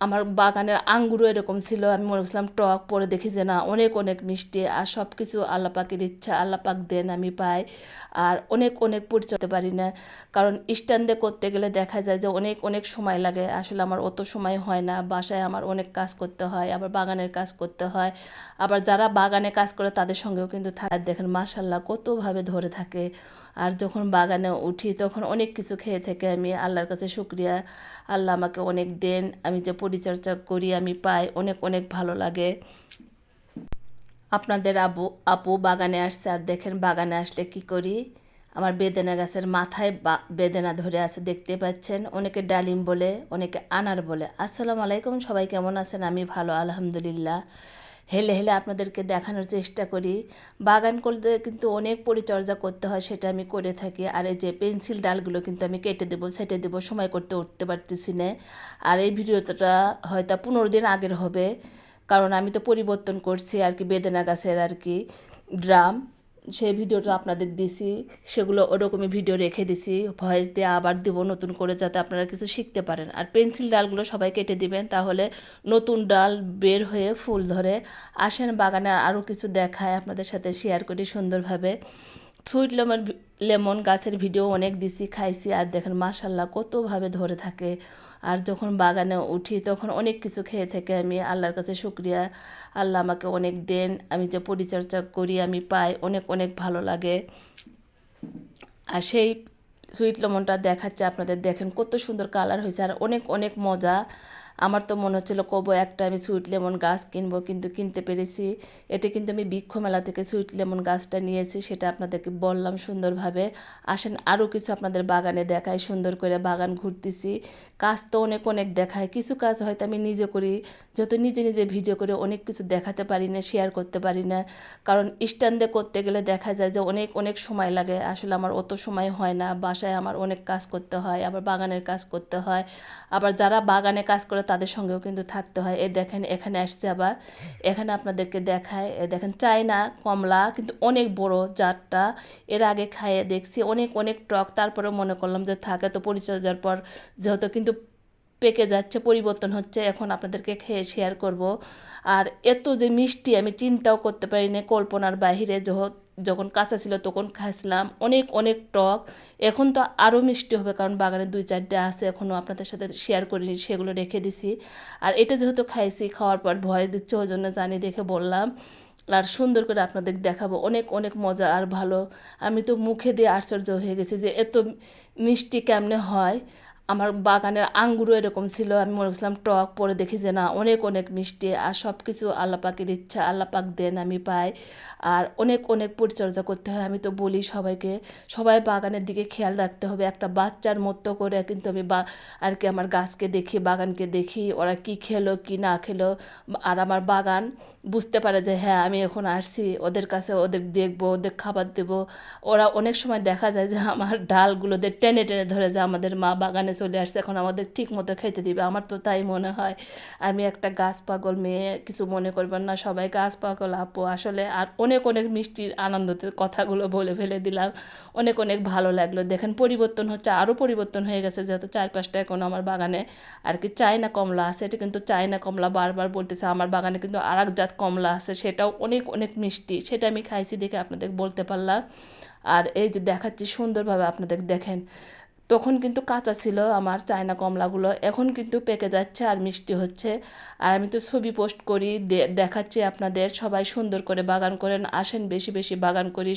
আমার বাগানের আঙ্গুরও এরকম ছিল। আমি মনে করছিলাম টক পরে দেখি যে না, অনেক অনেক মিষ্টি আর সব কিছু আল্লাহ পাকের ইচ্ছা আল্লাহ পাক দেন আমি পাই। আর অনেক অনেক পরিচয় পারি না। কারণ স্ট্যান্ডে করতে গেলে দেখা যায় যে অনেক অনেক সময় লাগে। আসলে আমার অত সময় হয় না। বাসায় আমার অনেক কাজ করতে হয়, আবার বাগানের কাজ করতে হয়। আবার যারা বাগানে কাজ করে তাদের সঙ্গেও কিন্তু থাকে। দেখেন মাশাল্লাহ কতভাবে ধরে থাকে। আর যখন বাগানে উঠি তখন অনেক কিছু খেয়ে থেকে আমি আল্লাহর কাছে শুক্রিয়া। আল্লাহ আমাকে অনেক দেন। আমি যে পরিচর্যা করি, আমি পাই, অনেক অনেক ভালো লাগে। আপনাদের আবু, আপু বাগানে আসছে, আর দেখেন বাগানে আসলে কি করি? আমার বেদেনা গাছের মাথায় বা, বেদেনা ধরে আছে, দেখতে পাচ্ছেন। অনেকে ডালিম বলে, অনেকে আনার বলে। আসসালামু আলাইকুম, সবাই কেমন আছেন? আমি ভালো, আলহামদুলিল্লাহ। হেলে হেলে আপনাদেরকে দেখানোর চেষ্টা করি। বাগান করতে কিন্তু অনেক পরিচর্যা করতে হয়, সেটা আমি করে থাকি। আর এই যে পেন্সিল ডালগুলো কিন্তু আমি কেটে দেবো, সেটে দেবো, সময় করতে উঠতে পারতেছি না। আর এই ভিডিওটা হয়তো পনেরো দিন আগের হবে, কারণ আমি তো পরিবর্তন করছি আর কি, বেদেনা গাছের আর কি ড্রাম সেই ভিডিওটা আপনাদের দিছি, সেগুলো ওরকমই ভিডিও রেখে দিছি ভয়েস দিয়ে আবার দিব নতুন করে যাতে আপনারা কিছু শিখতে পারেন। আর পেন্সিল ডালগুলো সবাই কেটে দিবেন, তাহলে নতুন ডাল বের হয়ে ফুল ধরে আসেন বাগানে আরও কিছু দেখায় আপনাদের সাথে শেয়ার করি সুন্দরভাবে। সুইট লেমন লেমন গাছের ভিডিও অনেক দিছি, খাইছি আর দেখেন মাশাল্লাহ কতভাবে ধরে থাকে। আর যখন বাগানে উঠি তখন অনেক কিছু খেয়ে থেকে আমি আল্লাহর কাছে শুক্রিয়া। আল্লাহ আমাকে অনেক দেন, আমি যে পরিচর্যা করি আমি পাই, অনেক অনেক ভালো লাগে। আর সেই সুইট লেমনটা দেখাচ্ছে আপনাদের, দেখেন কত সুন্দর কালার হয়েছে আর অনেক অনেক মজা। আমার তো মনে হচ্ছিল, কবো একটা আমি সুইট লেমন গাছ কিনবো, কিন্তু কিনতে পেরেছি। এটা কিন্তু আমি বৃক্ষ মেলা থেকে সুইট লেমন গাছটা নিয়েছি সেটা আপনাদেরকে বললাম সুন্দরভাবে। আসেন আরও কিছু আপনাদের বাগানে দেখায় সুন্দর করে বাগান ঘুরতেছি। কাজ তো অনেক অনেক দেখায়, কিছু কাজ হয়তো আমি নিজে করি, যত নিজে নিজে ভিডিও করে অনেক কিছু দেখাতে পারি না শেয়ার করতে পারি না। কারণ স্ট্যান্ডে করতে গেলে দেখা যায় যে অনেক অনেক সময় লাগে, আসলে আমার অত সময় হয় না, বাসায় আমার অনেক কাজ করতে হয়, আবার বাগানের কাজ করতে হয়। আবার যারা বাগানে কাজ করে তাদের সঙ্গেও কিন্তু থাকতে হয়। এ দেখেন, এখানে আসছে আবার। এখানে আপনাদেরকে দেখায়। এ দেখেন, চায়না কমলা কিন্তু অনেক বড় জাতটা। এর আগে খাইয়ে দেখছি, অনেক অনেক টক। তারপরে মনে করলাম যে থাকে তো পরিচর্যার পর যেহেতু কিন্তু পেকে যাচ্ছে, পরিবর্তন হচ্ছে, এখন আপনাদেরকে খেয়ে শেয়ার করব। আর এত যে মিষ্টি আমি চিন্তাও করতে পারিনি কল্পনার বাহিরে যখন কাঁচা ছিল তখন খাইছিলাম। অনেক অনেক টক। এখন তো আরও মিষ্টি হবে কারণ বাগানে দুই চারটে আছে। এখনও আপনাদের সাথে শেয়ার করিনি, সেগুলো রেখে দিছি। আর এটা যেহেতু খাইছি, খাওয়ার পর ভয় দিচ্ছে, ওই জন্য জানি দেখে বললাম। আর সুন্দর করে আপনাদের দেখাবো। অনেক অনেক মজা আর ভালো। আমি তো মুখে দিয়ে আশ্চর্য হয়ে গেছি যে এত মিষ্টি কেমনে হয়। আমার বাগানের আঙ্গুরও এরকম ছিল। আমি মনে করছিলাম টক পরে দেখি যে না, অনেক অনেক মিষ্টি আর সব কিছু আল্লাপাকের ইচ্ছা, আল্লাপাক দেন আমি পাই। আর অনেক অনেক পরিচর্যা করতে হয়। আমি তো বলি সবাইকে, সবাই বাগানের দিকে খেয়াল রাখতে হবে। একটা বাচ্চার মতো করে কিন্তু আমি বা আর কি আমার গাছকে দেখি, বাগানকে দেখি, ওরা কি খেলো, কি না খেলো। আর আমার বাগান বুঝতে পারে যে হ্যাঁ আমি এখন আসছি, ওদের কাছে ওদের দেখব, ওদের খাবার দেব। ওরা অনেক সময় দেখা যায় যে, আমার ডালগুলোদের টেনে টেনে ধরে যে, আমাদের মা বাগানে চলে আসছে, এখন আমাদের ঠিক মতো খেতে দিবে। আমার তো তাই মনে হয়, আমি একটা গাছ পাগল মেয়ে, কিছু মনে করবেন না সবাই, গাছ পাগল আপু। আসলে আর অনেক অনেক মিষ্টির আনন্দতে কথাগুলো বলে ফেলে দিলাম। অনেক অনেক ভালো লাগল। দেখেন, পরিবর্তন হচ্ছে আরও পরিবর্তন হয়ে গেছে, যেহেতু চার পাঁচটা এখন আমার বাগানে আর কি চায়না কমলা আছে, এটা কিন্তু চায়না কমলা বারবার বলতেছে, আমার বাগানে কিন্তু আর এক জাত কমলা আছে, সেটাও অনেক অনেক মিষ্টি। সেটা আমি খাইছি দেখে আপনাদের বলতে পারলাম। আর এই যে দেখাচ্ছি সুন্দরভাবে আপনাদের দেখেন। তখন কিন্তু কাঁচা ছিল আমার চায়না কমলাগুলো, এখন কিন্তু পেকে যাচ্ছে আর মিষ্টি হচ্ছে। আর আমি তো ছবি পোস্ট করি দেখাচ্ছি আপনাদের। সবাই সুন্দর করে বাগান করেন, আসেন বেশি বেশি বাগান করি।